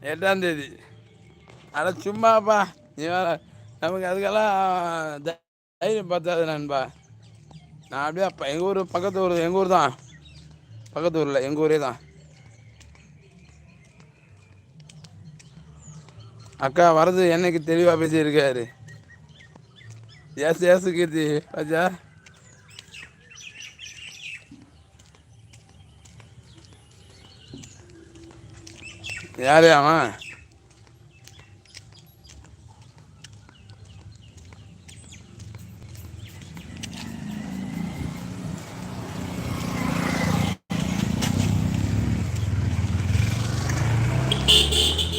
எட்டாம் தேதி. அட சும்மாப்பா. நீ வேற நமக்கு அதுக்கெல்லாம் த- தைரியம் பத்தாது நண்பா. நான் அப்படியே அப்போ எங்கள் ஊர் பக்கத்து ஊர் எங்கள் ஊர் தான். பக்கத்து ஊரில் எங்கள் ஊரே தான். அக்கா வரது என்னைக்கு தெளிவாக பேசியிருக்காரு? S S Keerthi Raja. யார் அவன்?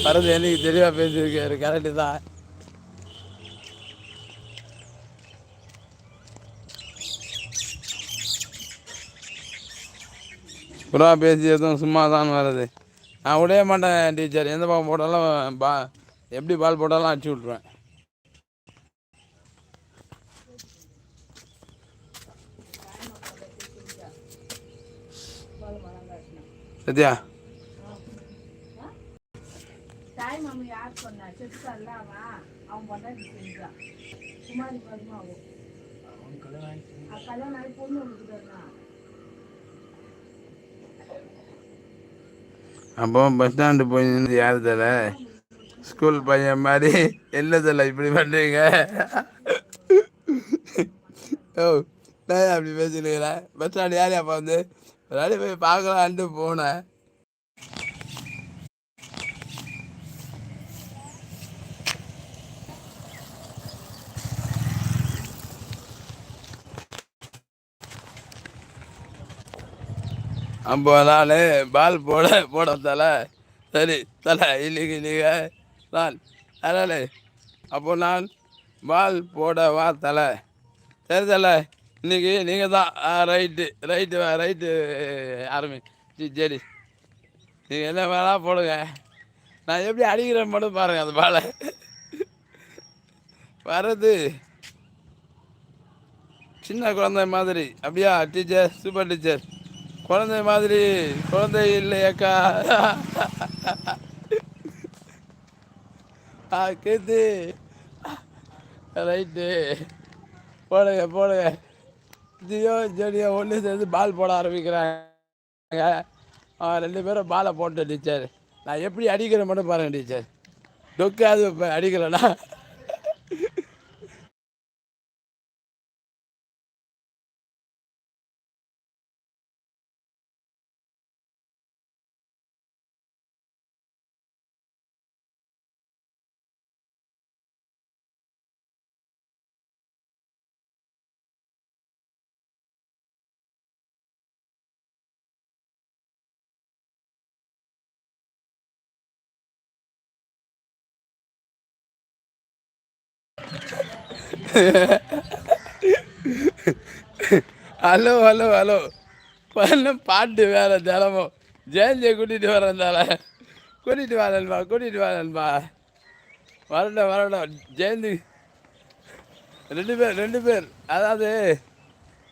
வரது என்னைக்கு தெளிவாக பேசியிருக்காரு கரெக்டு தான். புறா பேசி எதுவும் சும்மா தான் வருது. நான் விடவே மாட்டேன் டீச்சர். எந்த பக்கம் போட்டாலும் பா எப்படி பால் போட்டாலும் அடிச்சு விட்ருவேன் சத்யா. தாய் மாமி யார் சொன்னா செத்துட்டான்ல அவன் அவன் பொண்டாட்டி செஞ்சான் குமாரி பருமாவும் கல்யாணம் ஆகி பொண்ணு வந்துட்டாருனா அப்போ பஸ் ஸ்டாண்டு போய் நின்று யார் தர ஸ்கூல் பையன் மாதிரி என்ன தல இப்படி பண்ணுறீங்க ஓ நான் அப்படி பேசினுக்கிறேன் பஸ் ஸ்டாண்டு யார் அப்போ வந்து? ஒரு போய் பார்க்கலான்ட்டு போனேன். ஐம்பது நாள் பால் போட போட தல. சரி தலை இன்னைக்கு நீங்கள் நான் அதனால் அப்போ நான் பால் போட வா தலை? சரி தலை இன்னைக்கு நீங்கள் தான் ரைட்டு ரைட்டு ரைட்டு ஆரம்பி. சரி, சரி. நீங்கள் என்ன வேணா போடுங்க. நான் எப்படி அடிக்கிறேன் மட்டும் பாருங்கள் அந்த பாலை. வர்றது. சின்ன குழந்தை மாதிரி. அப்படியா டீச்சர் சூப்பர் டீச்சர். குழந்தை மாதிரி குழந்தை இல்லையாக்கா ஆ கேத்து ரைட்டு. போடுங்க போடுங்க. ஜியோ ஜெனியோ ஒன்று சேர்ந்து பால் போட ஆரம்பிக்கிறாங்க. ரெண்டு பேரும் பாலை போட்டேன் டீச்சர். நான் எப்படி அடிக்கிறேன் மட்டும் பாருங்க டீச்சர். டொக்காது இப்போ அடிக்கலைண்ணா. ஹலோ ஹலோ ஹலோ பண்ண பாட்டு வேற தினமும் ஜெயந்தியை கூட்டிகிட்டு தலை கூட்டிகிட்டு வரேன்பா கூட்டிகிட்டு வரேன்பா வரட்டும் வரட்டும் ஜெயந்தி ரெண்டு பேர் ரெண்டு பேர் அதாவது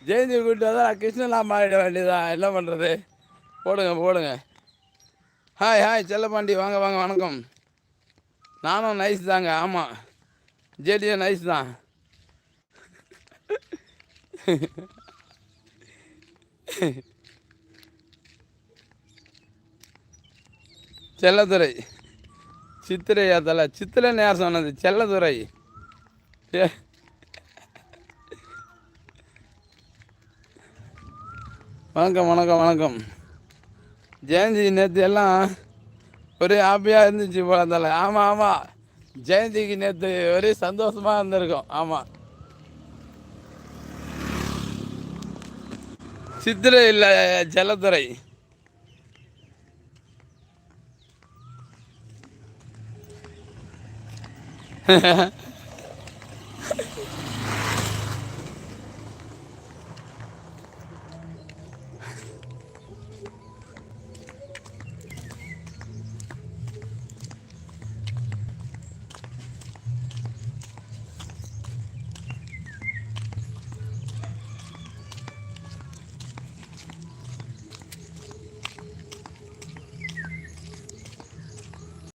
ஜெயந்தியை கூட்டிட்டு வந்தால் கிருஷ்ணலாம் மாறிட வேண்டியதான் என்ன பண்ணுறது போடுங்க போடுங்க ஹாய் ஹாய் செல்லப்பாண்டி வாங்க வாங்க வணக்கம் நானும் நைஸ் தாங்க. ஆமாம் ஜேடியா நைஸ் தான் செல்லதுரை. சித்திரையா தலை. சித்திரன்னு யார் சொன்னது? செல்லதுரை. ஏ. வணக்கம் வணக்கம் வணக்கம். ஜெயந்தி நேற்று எல்லாம் ஒரே ஹாப்பியாக இருந்துச்சு போல தலை. ஆமாம் ஆமாம் ஜெயந்திக்கு நேற்று ஒரே சந்தோஷமாக இருந்திருக்கும் ஆமாம் சித்திரை இல்லை ஜலதுரை